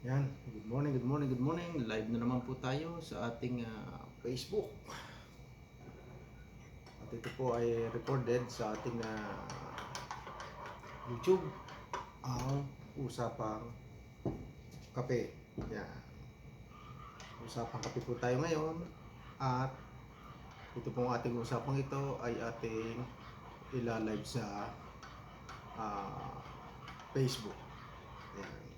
Yan, good morning, good morning, good morning. Live na naman po tayo sa ating ah, Facebook. At ito po ay recorded sa ating ah, YouTube. Ang usapang kape. Yan. Usapang kape po tayo ngayon. At ito pong ating usapang ito ay ating ilalive sa ah, Facebook. Yan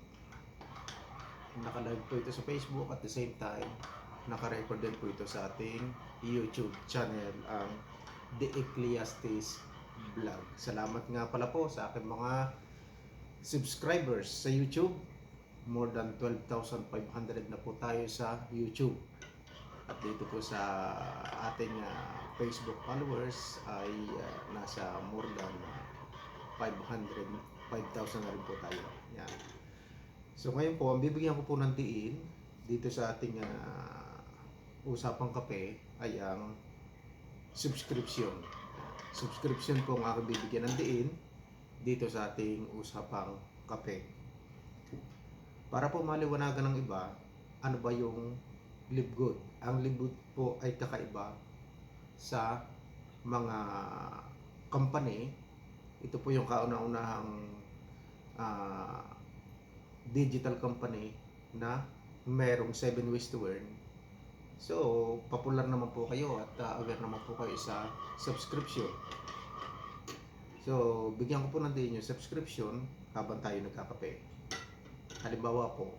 naka-live po ito sa Facebook at the same time naka-record din po ito sa ating YouTube channel ang The Ecclesiastes Vlog. Salamat nga pala po sa aking mga subscribers sa YouTube. More than 12,500 na po tayo sa YouTube. At dito po sa ating ah, Facebook followers ay ah, nasa more than 500 5,000 na rin po tayo. Yan. So ngayon po, ang bibigyan ko po ng diin dito sa ating ah, usapang kape ay ang subscription. Subscription po ang aking bibigyan ng diin dito sa ating usapang kape. Para po maliwanagan ng iba, ano ba yung live? Ang live po ay kakaiba sa mga company. Ito po yung kauna-unahang ah, digital company na merong 7 ways to earn. So, popular naman po kayo at uh, aware naman po kayo sa subscription. So, bigyan ko po ng din yung subscription habang tayo nagkakape. Halimbawa po,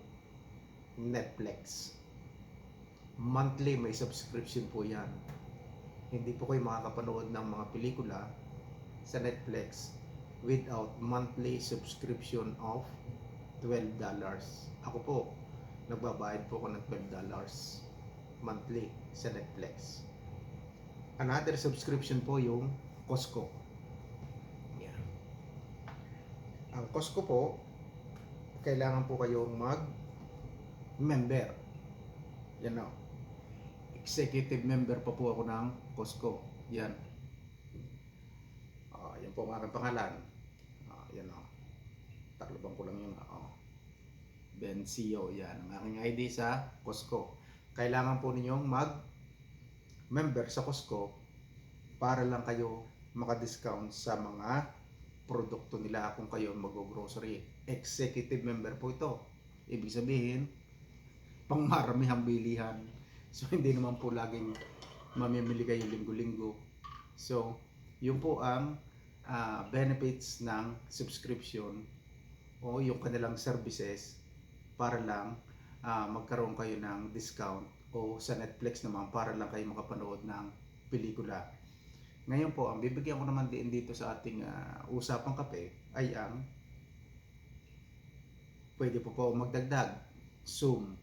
Netflix. Monthly may subscription po yan. Hindi po kayo makakapanood ng mga pelikula sa Netflix without monthly subscription of $12. Ako po, nagbabayad po ako ng $12 monthly sa Netflix. Another subscription po yung Costco. Yan. Ang Costco po, kailangan po kayong mag member. Yan o. Executive member pa po ako ng Costco. Yan. Ah, yan po ang aking pangalan. Ah, yan o. Taklobang ko lang yun. Oh. Benzio, yan. Ang aking ID sa Costco. Kailangan po ninyong mag member sa Costco para lang kayo maka-discount sa mga produkto nila kung kayo mag-grocery. Executive member po ito. Ibig sabihin, pang maramihang bilihan. So, hindi naman po laging mamimili kayo linggo-linggo. So, yun po ang ah, benefits ng subscription o yung kanilang services para lang ah, magkaroon kayo ng discount o sa Netflix naman para lang kayo makapanood ng pelikula. Ngayon po, ang bibigyan ko naman din dito sa ating ah, usapang kape ay ang pwede po po magdagdag Zoom.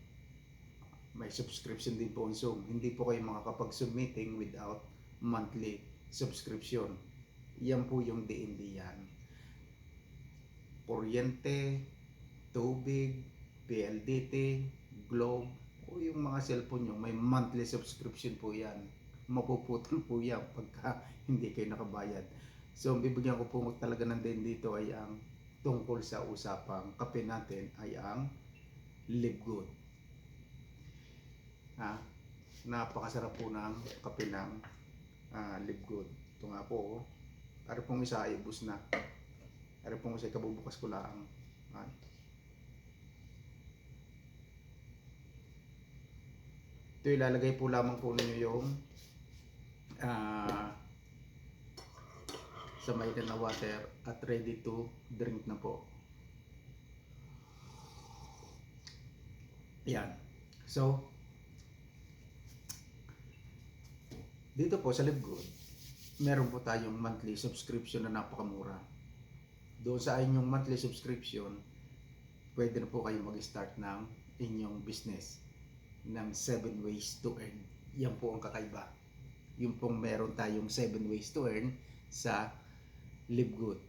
May subscription din po ang Zoom. Hindi po kayo makakapag-Zoom meeting without monthly subscription. Yan po yung D&D yan kuryente, tubig, PLDT, Globe, o yung mga cellphone nyo, may monthly subscription po yan. Mapuputol po yan pagka hindi kayo nakabayad. So, bibigyan ko po talaga ng din dito ay ang tungkol sa usapang kape natin ay ang live good. Ha? Napakasarap po ng kape ng ah, live good. Ito nga po, oh. Para pong isa ay ubus na. Pero pong kasi kabubukas ko lang. Ay. Ito ilalagay po lamang po ninyo yung ah sa mainit na water at ready to drink na po. Yan. So, dito po sa Livegood, meron po tayong monthly subscription na napakamura doon sa inyong monthly subscription, pwede na po kayo mag-start ng inyong business ng 7 ways to earn. Yan po ang kakaiba. Yung pong meron tayong 7 ways to earn sa Live Good.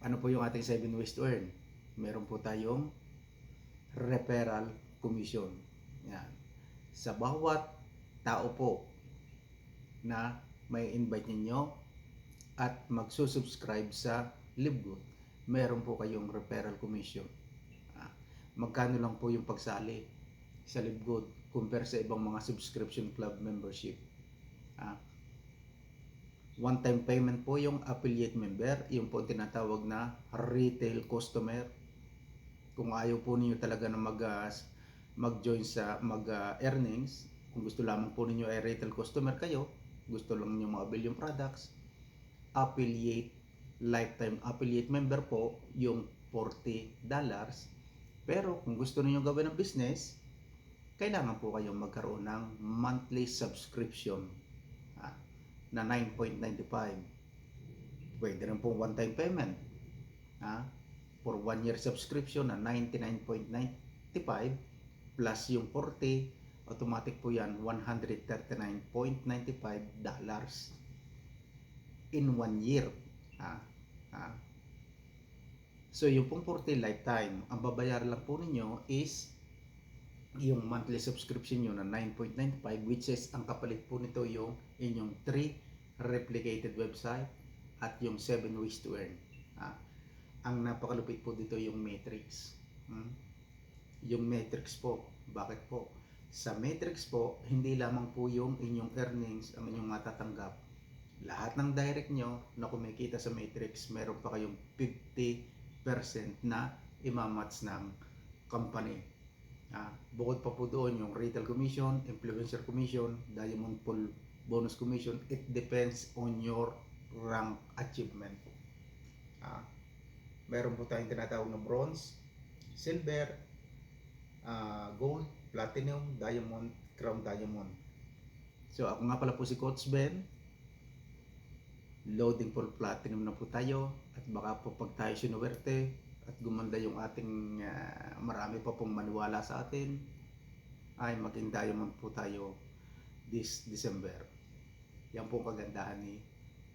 Ano po yung ating 7 ways to earn? Meron po tayong referral commission. Yan. Sa bawat tao po na may invite ninyo at magsusubscribe sa LiveGood, meron po kayong referral commission. Ah, magkano lang po yung pagsali sa Libgood compare sa ibang mga subscription club membership. Ah, one time payment po yung affiliate member, yung po tinatawag na retail customer. Kung ayaw po ninyo talaga na mag ah, mag-join sa mag ah, kung gusto lamang po ninyo ay retail customer kayo, gusto lang niyo ma-avail yung products, affiliate lifetime affiliate member po yung $40 pero kung gusto niyo gawin ng business kailangan po kayong magkaroon ng monthly subscription ah, na 9.95 pwede rin pong one time payment ah, for one year subscription na 99.95 plus yung 40 automatic po yan 139.95 dollars in one year ah, ah. so yung pong 40 lifetime ang babayaran lang po ninyo is yung monthly subscription nyo na 9.95 which is ang kapalit po nito yung inyong 3 replicated website at yung 7 ways to earn. Ah. ang napakalupit po dito yung matrix hmm? yung matrix po. Bakit po? Sa matrix po hindi lamang po yung inyong earnings ang inyong matatanggap. Lahat ng direct nyo na kumikita sa matrix meron pa kayong 50% na imamatch ng company Ah, bukod pa po doon yung retail commission, influencer commission, diamond pool bonus commission, it depends on your rank achievement. Ah, meron po tayong tinatawag na bronze, silver, ah, gold, platinum, diamond, crown diamond. So ako nga pala po si Coach Ben. Loading for platinum na po tayo at baka po pag tayo sinuwerte at gumanda yung ating ah, marami pa pong maniwala sa atin ay maging diamond po tayo this December. Yan po kagandahan ni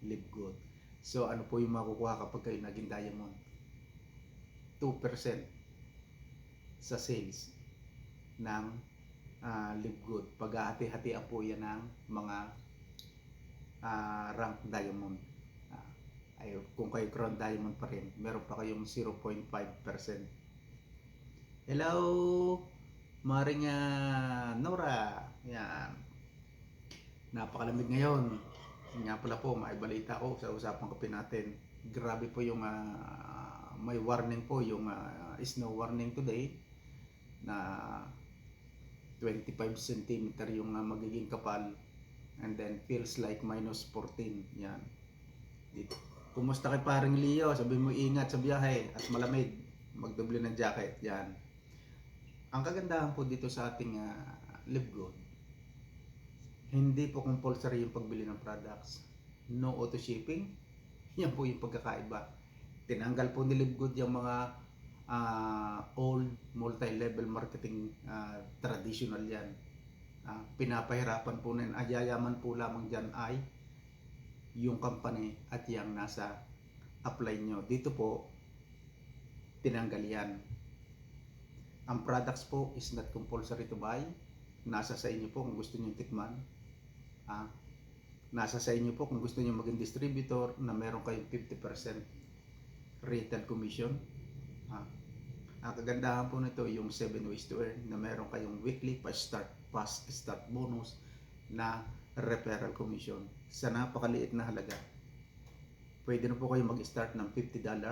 Live Good. So ano po yung makukuha kapag kayo naging diamond? 2% sa sales ng ah, Live Good. Paghahati-hatian po yan ng mga ah, rank diamond. Ay kung kayo crown diamond pa rin, meron pa kayong 0.5%. Hello, Maring ah, Nora. Yan. Napakalamig ngayon. Nga pala po, maibalita ko sa usapang kape natin. Grabe po yung ah, may warning po, yung ah, snow warning today na 25 cm yung ah, magiging kapal and then feels like minus 14 yan dito kumusta kay paring Leo? Sabi mo ingat sa biyahe at malamig. Magdoble ng jacket. Yan. Ang kagandahan po dito sa ating uh, live good hindi po compulsory yung pagbili ng products. No auto shipping. Yan po yung pagkakaiba. Tinanggal po ni live yung mga ah, old multi-level marketing ah, traditional yan. Ah, pinapahirapan po na ayayaman po lamang dyan ay yung company at yung nasa apply nyo. Dito po, tinanggal yan. Ang products po is not compulsory to buy. Nasa sa inyo po kung gusto nyo tikman. Ah, nasa sa inyo po kung gusto nyo maging distributor na meron kayong 50% retail commission. Ah, ang kagandahan po nito yung 7 ways to earn na meron kayong weekly fast start fast start bonus na referral commission sa napakaliit na halaga. Pwede na po kayo mag-start ng $50.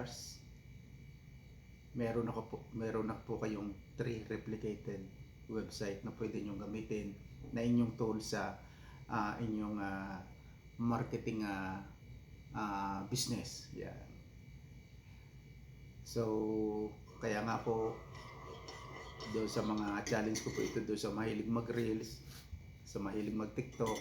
Meron ako po, meron na po kayong 3 replicated website na pwede nyo gamitin na inyong tool sa ah, inyong ah, marketing ah, ah, business. Yan. So, kaya nga po doon sa mga challenge ko po ito doon sa mahilig mag-reels, sa mahilig mag-TikTok,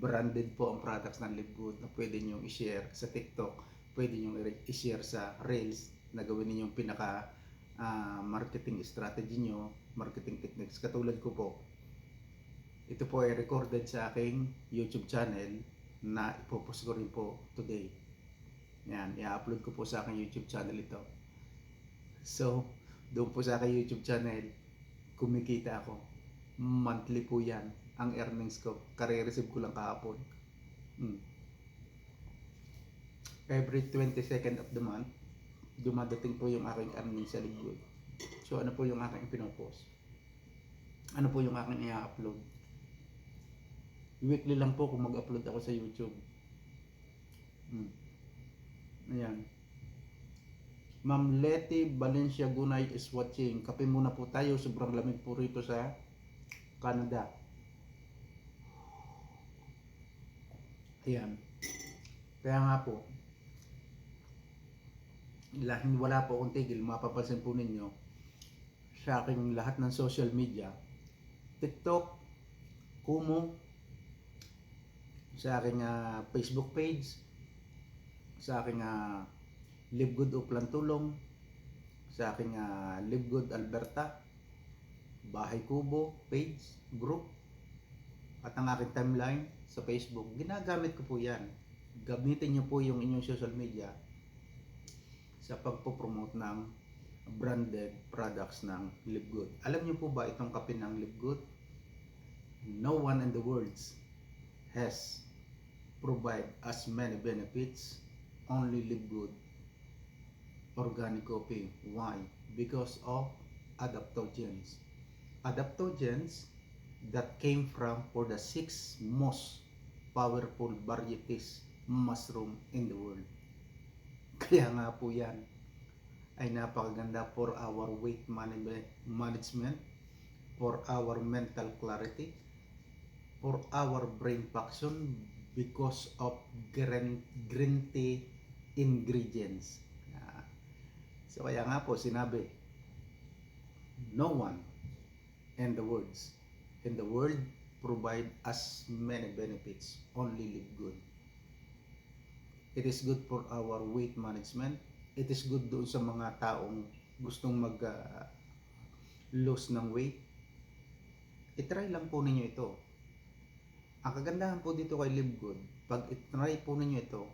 branded po ang products ng Livegood na pwede nyo i-share sa TikTok, pwede nyo i-share sa Reels na gawin ninyong pinaka ah, marketing strategy nyo, marketing techniques. Katulad ko po, ito po ay recorded sa aking YouTube channel na ipopost ko rin po today. Yan, i-upload ko po sa aking YouTube channel ito. So, doon po sa aking YouTube channel, kumikita ako. Monthly po yan ang earnings ko. Kare-receive ko lang kahapon. Hmm. Every 22nd of the month, dumadating po yung aking earnings sa. So, So ano po yung aking pinopost? Ano po yung aking i-upload? Weekly lang po kung mag-upload ako sa YouTube. Hmm. Ayan. Ma'am Letty Valencia Gunay is watching. Kape muna po tayo. Sobrang lamig po rito sa Canada. Ayan. Kaya nga po, lahing wala po akong tigil, mapapansin po ninyo sa aking lahat ng social media, TikTok, Kumu, sa aking ah, Facebook page, sa aking uh, Live Good Uplan Tulong, sa aking ah, Live Good Alberta, Bahay Kubo page, group, at ang aking timeline sa Facebook, ginagamit ko po yan. Gamitin nyo po yung inyong social media sa pagpo-promote ng branded products ng Live Good. Alam niyo po ba itong kape ng Live Good? No one in the world has provide as many benefits only Live Good organic coffee. Why? Because of adaptogens. Adaptogens that came from for the six most powerful varieties mushroom in the world. Kaya nga po yan ay napakaganda for our weight manage- management, for our mental clarity, for our brain function because of green, green tea ingredients. Ah, So kaya nga po sinabi, no one in the words in the world provide as many benefits, only live good. It is good for our weight management. It is good doon sa mga taong gustong mag ah, lose ng weight. I-try lang po ninyo ito. Ang kagandahan po dito kay Live Good, pag i-try po ninyo ito,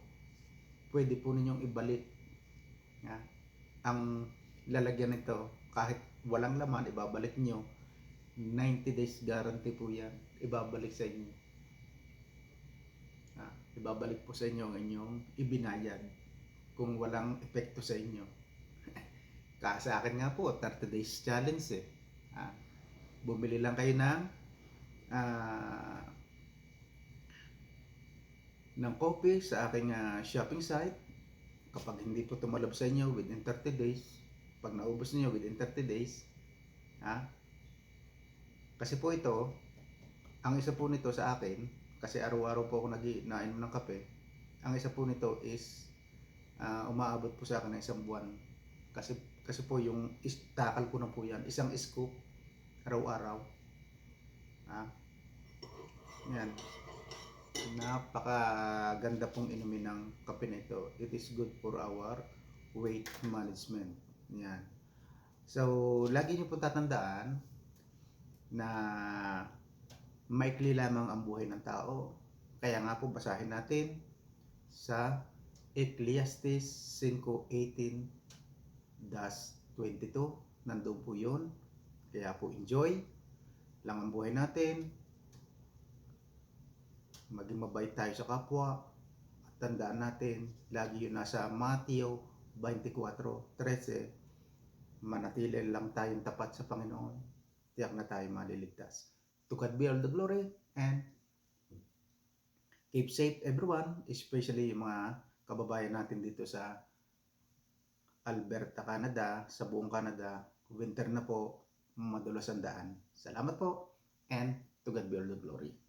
pwede po ninyong ibalik. Ya. Ang lalagyan nito, kahit walang laman, ibabalik nyo. 90 days guarantee po yan. Ibabalik sa inyo. Ah, ibabalik po sa inyo ang inyong ibinayad kung walang epekto sa inyo. Kasi akin nga po, 30 days challenge eh. Ah, bumili lang kayo ng ah, ng copy sa aking ah, shopping site. Kapag hindi po tumalab sa inyo within 30 days, pag naubos niyo within 30 days, ha? Kasi po ito, ang isa po nito sa akin, kasi araw-araw po ako nag nainom ng kape, ang isa po nito is ah, umaabot po sa akin ng isang buwan. Kasi kasi po yung is- takal ko na po yan, isang scoop araw-araw. Ha? Yan. Napakaganda pong inumin ng kape na ito. It is good for our weight management. Yan. So, lagi niyo po tatandaan na maikli lamang ang buhay ng tao. Kaya nga po basahin natin sa Ecclesiastes 5.18-22. Nandun po yun. Kaya po enjoy lang ang buhay natin. Maging mabait tayo sa kapwa. At tandaan natin, lagi yun nasa Matthew 24.13 manatili lang tayong tapat sa Panginoon. Tiyak na tayo maliligtas. To God be all the glory and keep safe everyone, especially yung mga kababayan natin dito sa Alberta, Canada, sa buong Canada. Winter na po, madulas ang daan. Salamat po and to God be all the glory.